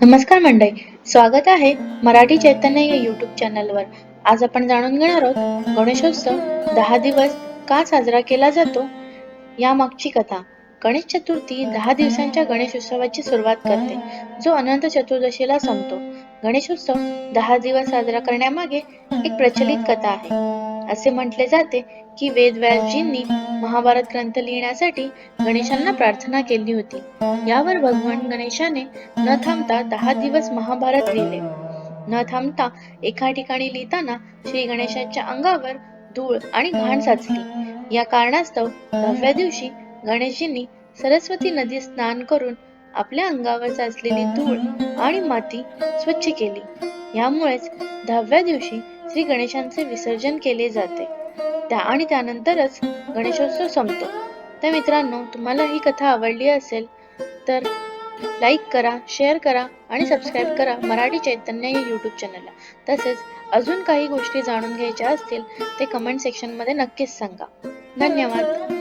नमस्कार मंडळी स्वागत आहे मराठी चैतन्य या युट्यूब चॅनलवर आज आपण जाणून घेणार आहोत गणेशोत्सव दहा दिवस का साजरा केला जातो या मागची कथा. गणेश चतुर्थी दहा दिवसांच्या गणेशोत्सवाची सुरुवात करते. जो अनंत चतुर्दशीला संपतो. गणेशोत्सव दहा दिवस साजरा करण्यामागे एक प्रचलित कथा आहे. असे म्हटले जाते की वेदव्यासजींनी महाभारत ग्रंथ लिहिण्यासाठी गणेशांना प्रार्थना केली होती. यावर भगवान गणेशाने न थांबता दहा दिवस महाभारत लिहिले. न थांबता एका ठिकाणी लिहिताना श्री गणेशाच्या अंगावर धूळ आणि घाण साचली. या कारणास्तव दहाव्या दिवशी गणेशजींनी सरस्वती नदीत स्नान करून आपल्या अंगावर साचलेली धूळ आणि माती स्वच्छ केली. यामुळेच दहाव्या दिवशी श्री गणेशांचे विसर्जन केले जाते. त्या आणि त्यानंतरच गणेशोत्सव संपतो. तर मित्रांनो तुम्हाला ही कथा आवडली असेल तर लाईक करा शेअर करा आणि सबस्क्राईब करा मराठी चैतन्य या यूट्यूब चॅनलला तसेच अजून काही गोष्टी जाणून घ्यायच्या असतील ते कमेंट सेक्शनमध्ये नक्कीच सांगा. धन्यवाद.